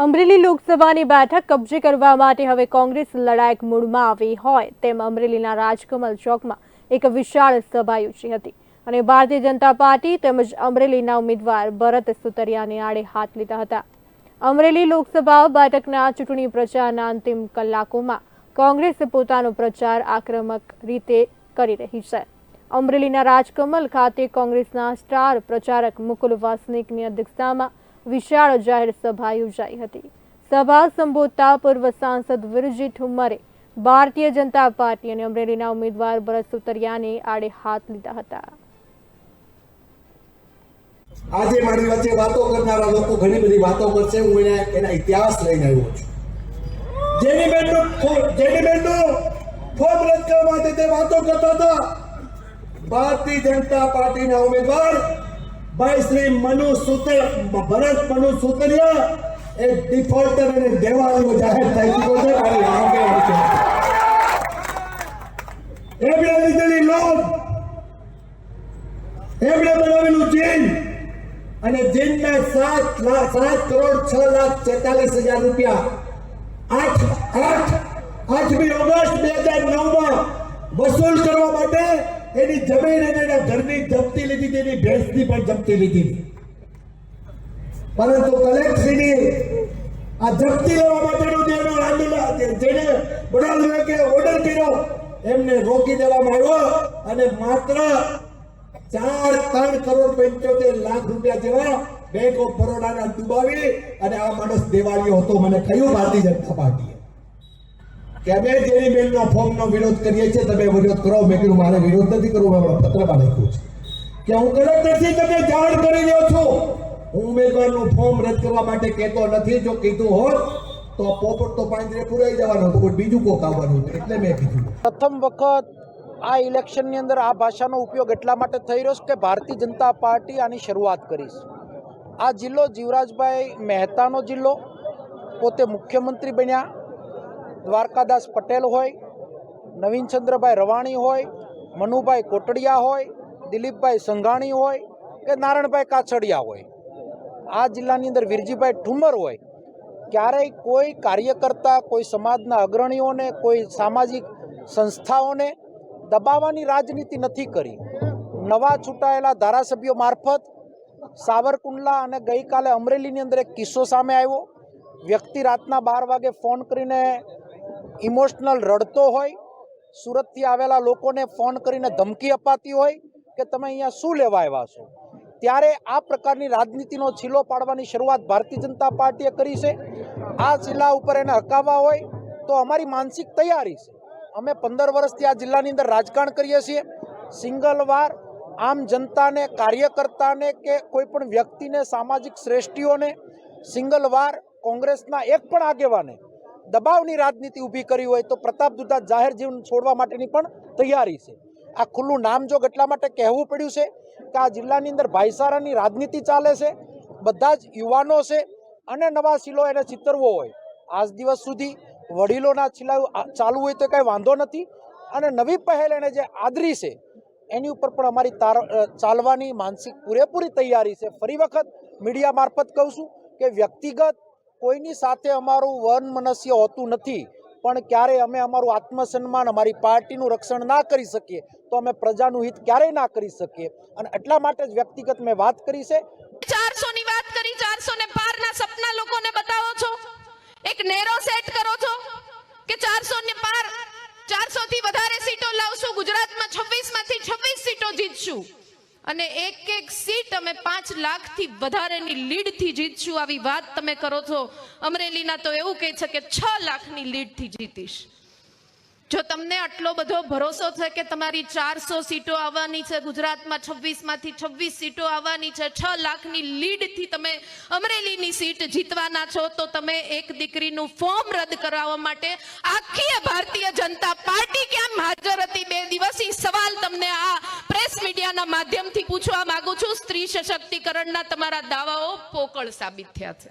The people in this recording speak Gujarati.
અમરેલી લોકસભાની બેઠક કબજે કરવા માટે હવે કોંગ્રેસ લડાયક મૂડમાં આવી હોય તેમ અમરેલીના રાજકમલ ચોકમાં એક વિશાળ સભા યોજી હતી. અને ભારતીય જનતા પાર્ટી તેમજ અમરેલીના ઉમેદવાર ભરત સુતરિયાને આડે હાથ લીધા હતા. અમરેલી લોકસભા બેઠકના ચૂંટણી પ્રચારના અંતિમ કલાકોમાં કોંગ્રેસ પોતાનો પ્રચાર આક્રમક રીતે કરી રહી છે. અમરેલીના રાજકમલ ખાતે કોંગ્રેસના સ્ટાર પ્રચારક મુકુલ વાસનિકની અધ્યક્ષતામાં વિશાળ જાહેર સભા યોજાઈ હતી. સભા સંબોધતા પૂર્વ સાંસદ વિરજી ઠુમ્મરે ભારતીય જનતા પાર્ટી અને અમરેલીના ઉમેદવાર ભરત સુતરિયાને આડે હાથ લીધા હતા. આજે મારી વચ્ચે વાતો કરનારા લોકો ઘણી બધી વાતો કરશે. હું એના એના ઇતિહાસ લઈને આવ્યો છું. જેની બેનનું જેની બેનનું ફોર્મ રદ કરવા માટે તે વાતો કરતા હતા. ભારતીય જનતા પાર્ટીના ઉમેદવાર ભાઈ શ્રી મનુ સુતર ભરત મનુ સુતરિયા, એ ડિફોલ્ટર અને દેવાળીઓ જાહેર થઈ ચૂક્યો છે મારી આગળ છે. એમણે લીધેલી લોન એમણે બનાવેલું ચીન. અને ચીનના સાત લાખ સાત કરોડ છ લાખ છેતાલીસ હજાર રૂપિયા. આઠ આઠ આઠમી ઓગસ્ટ બે હજાર નવમાં વસૂલ કરવા માટે એની જમીન અને એના ઘરની જપ્તી લીધી હતી એની ભેંસની પણ જપ્તી લીધી. પરંતુ કલેક્ટરની આ જપ્તી લેવા માટેનું જેનો આંદોલન જેને વડાલ વિભાગે ઓર્ડર કર્યો, એમને રોકી દેવામાં આવ્યો અને માત્ર ચાર ત્રણ કરોડ પંચોતેર લાખ રૂપિયા જેવા બેંક ઓફ બરોડાના ડુબાવી અને આ માણસ દેવાળીઓ હતો. મને કહ્યું, ભારતીય જનતા પાર્ટીએ. કે અમે જેની બેનનો ફોર્મનો વિરોધ કરીએ છીએ, તમે વિરોધ કરો. મેં કીધું, મારે વિરોધ નથી કરવો મેં પત્રમાં લખ્યું છે. કે હું કલેક્ટરથી તમે જાણ કરી રહ્યો છો. હું ઉમેદવારનું ફોર્મ રદ કરવા માટે કહેતો નથી. જો કીધું હોત, તો પોપટ તો પાંજરે પુરાઈ જવાનો હતો બીજું કોક આવવાનું એટલે મેં કીધું. પ્રથમ વખત આ ઇલેક્શનની અંદર આ ભાષાનો ઉપયોગ એટલા માટે થઈ રહ્યો છે કે ભારતીય જનતા પાર્ટી આની શરૂઆત કરીશ. આ જિલ્લો જીવરાજભાઈ મહેતાનો જિલ્લો, પોતે મુખ્યમંત્રી બન્યા. દ્વારકાદાસ પટેલ હોય નવીનચંદ્રભાઈ રવાણી હોય, મનુભાઈ કોટડિયા હોય, દિલીપભાઈ સંઘાણી હોય કે નારણભાઈ કાછડિયા હોય. આ જિલ્લાની અંદર વિરજીભાઈ ઠુમર હોય, ક્યારેય કોઈ કાર્યકર્તા, કોઈ સમાજના અગ્રણીઓને, કોઈ સામાજિક સંસ્થાઓને દબાવવાની રાજનીતિ નથી કરી. નવા ચૂંટાયેલા ધારાસભ્યો મારફત સાવરકુંડલા અને ગઈકાલે અમરેલીની અંદર એક કિસ્સો સામે આવ્યો. વ્યક્તિ રાતના બાર વાગે ફોન કરીને ઇમોશનલ રડતો હોય, સુરતથી આવેલા લોકોને ફોન કરીને ધમકી અપાતી હોય કે તમે અહીંયા શું લેવા આવ્યા છો? ત્યારે આ પ્રકારની રાજનીતિનો છીલો પાડવાની શરૂઆત ભારતીય જનતા પાર્ટીએ કરી છે. આ જિલ્લા ઉપર એને હકાવવા હોય તો અમારી માનસિક તૈયારી છે. અમે પંદર વર્ષથી આ જિલ્લાની અંદર રાજકારણ કરીએ છીએ. સિંગલ વાર આમ જનતાને, કાર્યકર્તાને કે કોઈ પણ વ્યક્તિને, સામાજિક શ્રેષ્ઠીઓને સિંગલ વાર કોંગ્રેસના એક પણ આગેવાને દબાવની રાજનીતિ ઊભી કરી હોય તો પ્રતાપ દુધા જાહેર જીવન છોડવા માટેની પણ તૈયારી છે. આ ખુલ્લું નામ જો એટલા માટે કહેવું પડ્યું છે કે આ જિલ્લાની અંદર ભાઈસારાની રાજનીતિ ચાલે છે, બધા જ યુવાનો છે અને નવા શીલો એને ચિતરવો હોય. આજ દિવસ સુધી વડીલોના છિલા ચાલુ હોય તો કાંઈ વાંધો નથી અને નવી પહેલ એને જે આદરી છે એની ઉપર પણ અમારી તાર ચાલવાની માનસિક પૂરેપૂરી તૈયારી છે. ફરી વખત મીડિયા મારફત કહું છું કે વ્યક્તિગત કોઈની સાથે અમારું વન મનસ્ય હોતું નથી, પણ ક્યારેય અમે અમારું આત્મસન્માન, અમારી પાર્ટીનું રક્ષણ ના કરી શકીએ, તો અમે પ્રજાનું હિત ક્યારેય ના કરી શકીએ. અને એટલા માટે જ વ્યક્તિગત મેં વાત કરી છે. ચારસો ની વાત કરી ચારસો ને પાર ના સપના લોકોને બતાવો છો? એક નેરો સેટ કરો છો? કે ચારસો ને પાર ચારસો થી વધારે સીટો લાવશું, ગુજરાતમાં છવ્વીસમાંથી છવ્વીસ સીટો જીતશું? અને એક એક સીટ અમે પાંચ લાખથી વધારેની લીડથી જીતશું આવી વાત તમે કરો છો. અમરેલીના તો એવું કહે છે કે છ લાખની લીડથી જીતીશ. જો તમને આટલો બધો ભરોસો છે કે તમારી ચારસો સીટો આવવાની છે, ગુજરાતમાં છવ્વીસમાંથી છવ્વીસ સીટો આવવાની છે, છ લાખની લીડથી તમે અમરેલીની સીટ જીતવાના છો, તો તમે એક દીકરીનું ફોર્મ રદ કરાવવા માટે આખી ભારતીય જનતા પાર્ટી કેમ હાજર હતી? બે દિવસ પ્રેસ માધ્યમથી પૂછવા માંગુ છું સ્ત્રી સશક્તિકરણના તમારા દાવાઓ પોકળ સાબિત થયા છે.